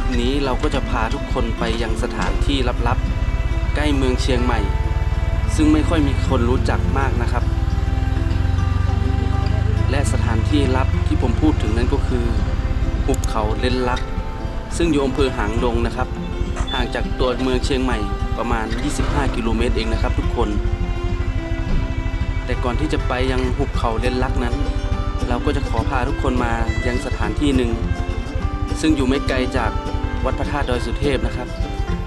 ปนี้เราก็จะพาทุกคนไปยังสถานที่ลับๆ ใกล้เมืองเชียงใหม่ ซึ่งไม่ค่อยมีคนรู้จักมากนะครับ และสถานที่ลับที่ผมพูดถึงนั้นก็คือหุบเขาเลนลัก ซึ่งอยู่อำเภอหางดงนะครับ ห่างจากตัวเมืองเชียงใหม่ประมาณ 25 กิโลเมตรเองนะครับ ทุกคน แต่ก่อนที่จะไปยังหุบเขาเลนลักนั้น เราก็จะขอพาทุกคนมายังสถานที่หนึ่งซึ่งอยู่ไม่ไกลจาก วัดพระธาตุดอยสุเทพนะครับ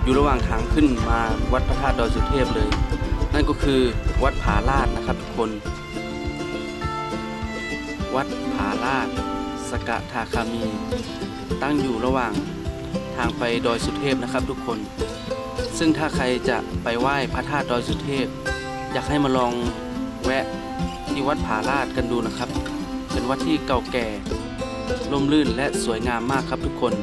อยู่ระหว่างทางขึ้นมาวัดพระธาตุดอยสุเทพเลย นั่นก็คือวัดผาลาดนะครับทุกคน วัดผาลาดสกะทาคามี ตั้งอยู่ระหว่างทางไปดอยสุเทพนะครับทุกคน ซึ่งถ้าใครจะไปไหว้พระธาตุดอยสุเทพ อยากให้มาลองแวะที่วัดผาลาดกันดูนะครับ เป็นวัดที่เก่าแก่ร่มรื่นและสวยงามมากครับทุกคน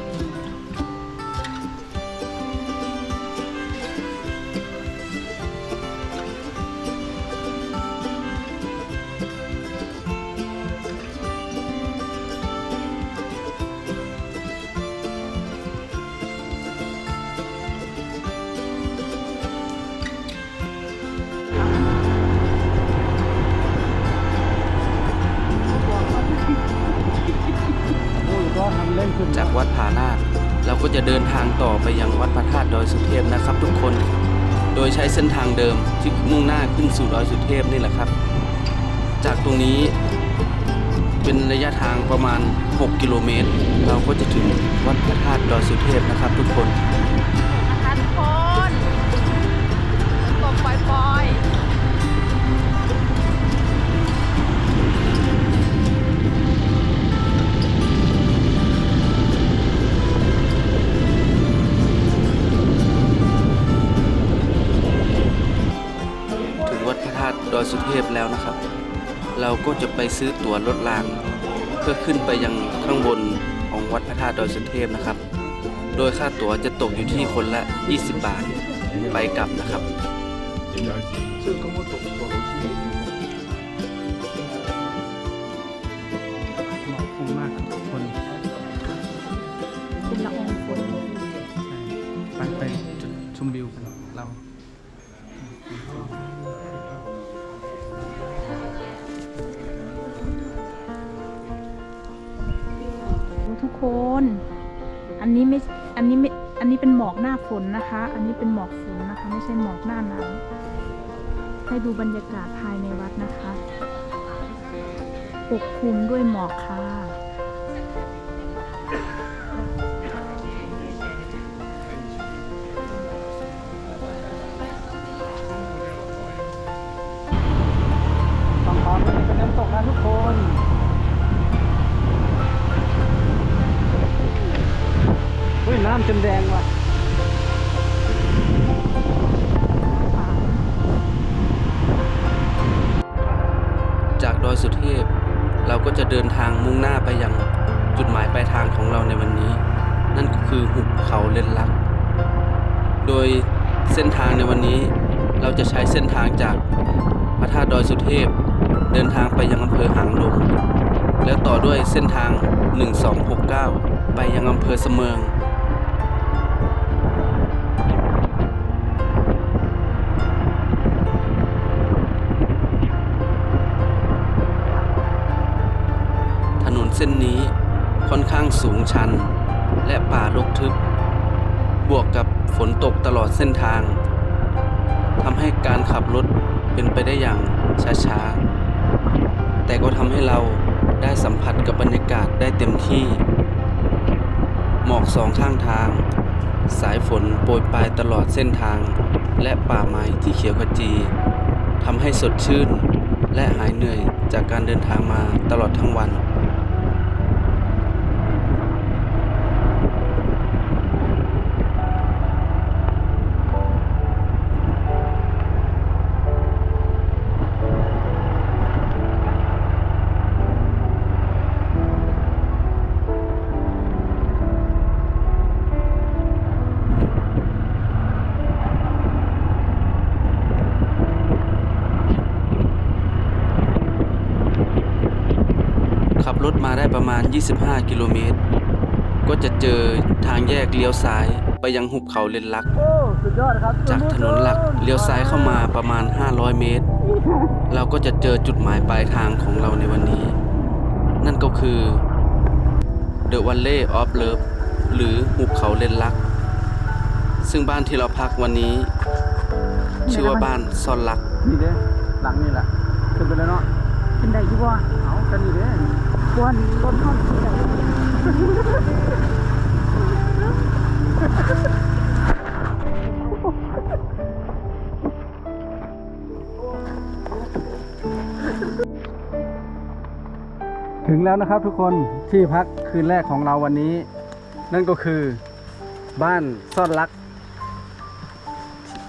จะเดินทางต่อไปยังวัดพระธาตุดอยสุเทพนะครับ ทุกคน โดยใช้เส้นทางเดิมที่มุ่งหน้าขึ้นสู่ดอยสุเทพนี่แหละครับ จากตรงนี้เป็นระยะทางประมาณ 6 กิโลเมตร เราก็จะถึงวัดพระธาตุดอยสุเทพนะครับ ทุกคนนะคะทุกคนตกปล่อยถึ เทพแล้วนะครับ เราก็จะไปซื้อตั๋วรถราง เพื่อขึ้นไปยังข้างบนของวัดพระธาตุดอยสุเทพนะครับ โดยค่าตั๋วจะตกอยู่ที่คนละ 20 บาทไปกลับนะครับเหมาะคุ้มมากครับทุกคนๆเป็นละอองฝนใช่ไปไปจุดชมวิวกันเรา นี้ไม่อันนี้เป็นหมอกหน้าฝนนะคะ อันนี้เป็นหมอกฝนนะคะ ไม่ใช่หมอกหน้าหนาวให้ดูบรรยากาศภายในวัดนะคะปกคลุมด้วยหมอกค่ะ ฝั่งขวามันเป็นน้ำตกนะทุกคน ฮ้ยน้ำจนแดงว่ะจากดอยสุเทพ เราก็จะเดินทางมุ่งหน้าไปยังจุดหมายปลายทางของเราในวันนี้ นั่นก็คือหุบเขาเลนลัก โดยเส้นทางในวันนี้เราจะใช้เส้นทางจากพระธาตุดอยสุเทพ เดินทางไปยังอำเภอหางดงแล้วต่อด้วยเส้นทาง 1269 ไปยังอำเภอเสมิง นตกตลอดเส้นทางทำให้การขับรถเป็นไปได้อย่างช้าๆ แต่ก็ทำให้เราได้สัมผัสกับบรรยากาศได้เต็มที่ หมอกสองข้างทาง สายฝนโปรยปลายตลอดเส้นทาง และป่าไม้ที่เขียวขจีทำให้สดชื่น และหายเหนื่อยจากการเดินทางมาตลอดทั้งวัน รถมาได้ประมาณ 25 กิโลเมตร ก็จะเจอทางแยกเลี้ยวซ้ายไปยังหุบเขาเลนลักโอ้สุดยอดครับจากถนนหลักเลี้ยวซ้ายเข้ามาประมาณ 500 เมตร เราก็จะเจอจุดหมายปลายทางของเราในวันนี้ นั่นก็คือ The Valley of Love หรือหุบเขาเลนลัก ซึ่งบ้านที่เราพักวันนี้ ชื่อว่าบ้านซ่อนลักนี่เด้หลังนี่แหละขึ้นไปแล้วเนาะเป็นไดอยู่บ่เอากันนี่เด้ กวนรถเข้าที่ไดถึงแล้วนะครับทุกคนที่พักคืนแรกของเราวันนี้ นั่นก็คือบ้านซ่อนรัก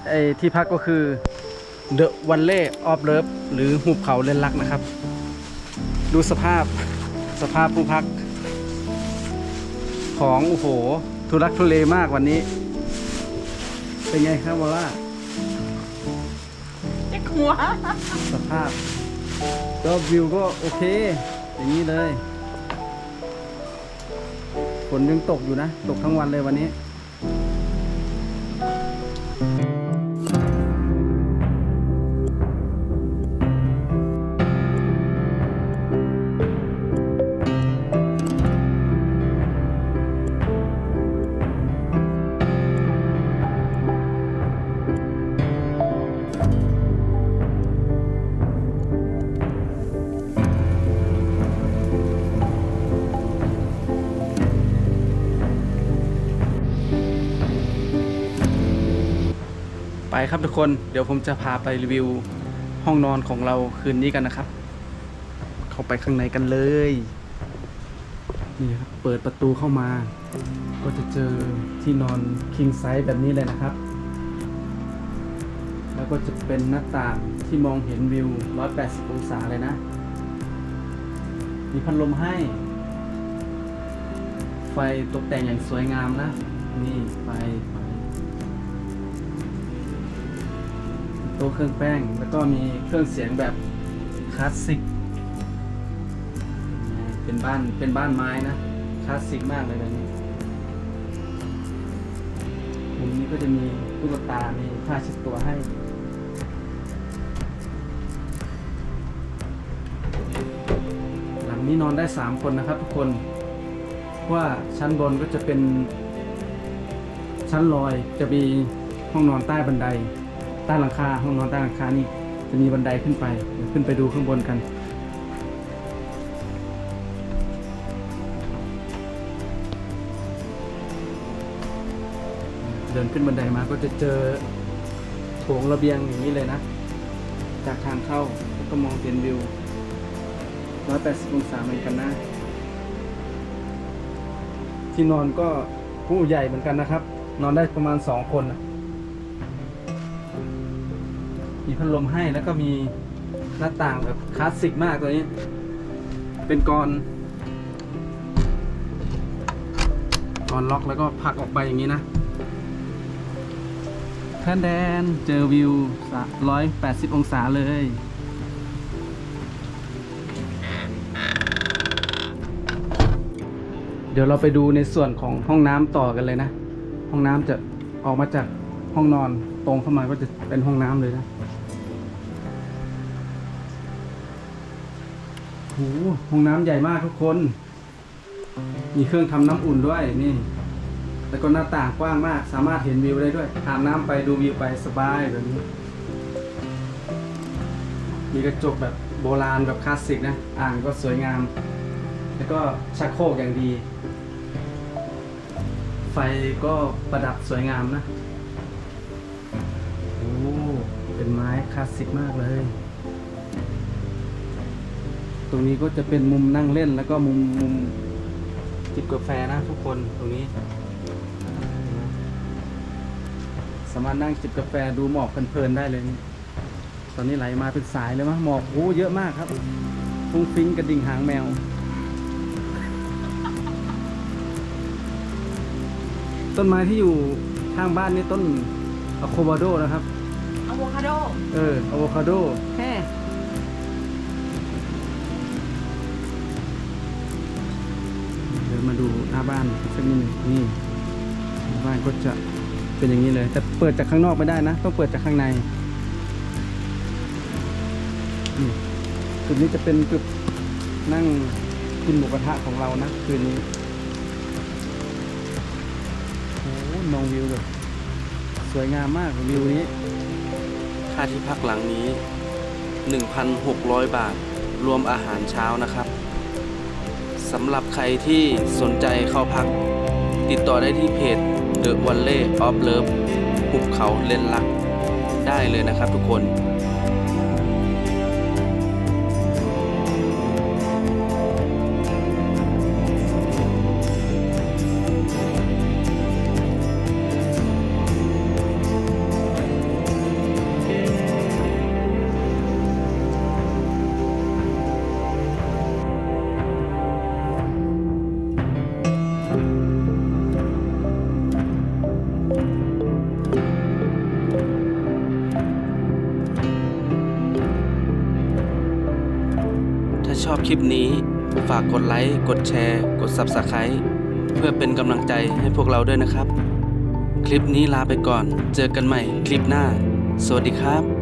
ไอที่พักก็คือ The Valley of Love หรือหุบเขาเลนลักนะครับ ดูสภาพ สภาพผู้พัก ของโอ้โห ทุรักทุเลมากวันนี้ เป็นไงครับวอล่าเจ๊กหัวสภาพก็วิวก็โอเค อย่างนี้เลยฝนยังตกอยู่นะ ตกทั้งวันเลยวันนี้ ครับทุกคนเดี๋ยวผมจะพาไปรีวิวห้องนอนของเราคืนนี้กันนะครับ เข้าไปข้างในกันเลยนี่ครับเปิดประตูเข้ามา ก็จะเจอที่นอน king size แบบนี้เลยนะครับ แล้วก็จะเป็นหน้าต่างที่มองเห็นวิว 180 องศาเลยนะ มีพัดลมให้ ไฟตกแต่งอย่างสวยงามนะ นี่ไฟ ต๊ะเครื่องแป้ง แล้วก็มีเครื่องเสียงแบบคลาสสิก เป็นบ้าน เป็นบ้านไม้นะ คลาสสิกมากเลยแบบนี้มุมนี้ก็จะมีตุ๊กตา มีผ้าเช็ดตัวให้หลังนี้นอนได้ 3 คนนะครับทุกคนเพราะว่าชั้นบนก็จะเป็นชั้นลอยจะมีห้องนอนใต้บันได ใต้หลังคาห้องนอนใต้หลังคานี่จะมีบันไดขึ้นไปเดี๋ยวขึ้นไปดูข้างบนกัน เดินขึ้นบันไดมาก็จะเจอโถงระเบียงอย่างนี้เลยนะ จากทางเข้าก็มองเห็นวิว 180 องศาเหมือนกันนะ ที่นอนก็ผู้ใหญ่เหมือนกันนะครับ นอนได้ประมาณ 2 คนนะ มีพัดลมให้แล้วก็มีหน้าต่างแบบคลาสสิกมากตัวนี้ เป็นกรอนกรอนล็อกแล้วก็ผลักออกไปอย่างนี้นะแทนแดนเจอวิวร้อยแปดสิบองศาเลย เดี๋ยวเราไปดูในส่วนของห้องน้ำต่อกันเลยนะ ห้องน้ำจะออกมาจากห้องนอนตรงเข้ามาก็จะเป็นห้องน้ำเลยนะ โหห้องน้ำใหญ่มากทุกคน มีเครื่องทำน้ำอุ่นด้วยนี่แล้วก็หน้าต่างกว้างมาก สามารถเห็นวิวได้ด้วยอาบน้ำไปดูวิวไปสบายแบบนี้ มีกระจกแบบโบราณแบบคลาสสิกนะ อ่างก็สวยงาม แล้วก็ชักโครกอย่างดี ไฟก็ประดับสวยงามนะโอ้เป็นไม้คลาสสิกมากเลย ตรงนี้ก็จะเป็นมุมนั่งเล่นแล้วก็มุมมุมจิบกาแฟนะทุกคนตรงนี้ สามารถนั่งจิบกาแฟดูหมอกเพลินๆได้เลยนี่ตอนนี้ไหลมาเป็นสายเลยมั้งหมอกโอ้เยอะมากครับฟุ้งฟิ้งกระดิ่งหางแมว ต้นไม้ที่อยู่ข้างบ้านนี่ต้นอะโคบาโดนะครับอะโวคาโด เอออะโวคาโดแฮ่ บ้านสักนิดหนึ่งนี่หน้าบ้านก็จะเป็นอย่างนี้เลย แต่เปิดจากข้างนอกไม่ได้นะ ต้องเปิดจากข้างในจุดนี้จะเป็นจุดนั่งกินหมูกระทะของเรานะคืนนี้โอ้มองวิวแบบสวยงามมากวิวนี้ ค่าที่พักหลังนี้ 1,600 บาท รวมอาหารเช้านะครับ สำหรับใครที่สนใจเข้าพัก ติดต่อได้ที่เพจ The Valley of Love หุบเขาเลนลัก ได้เลยนะครับทุกคน คลิปนี้ ฝากกดไลค์ กดแชร์ กด Subscribe เพื่อเป็นกำลังใจให้พวกเราด้วยนะครับ คลิปนี้ลาไปก่อน เจอกันใหม่คลิปหน้า สวัสดีครับ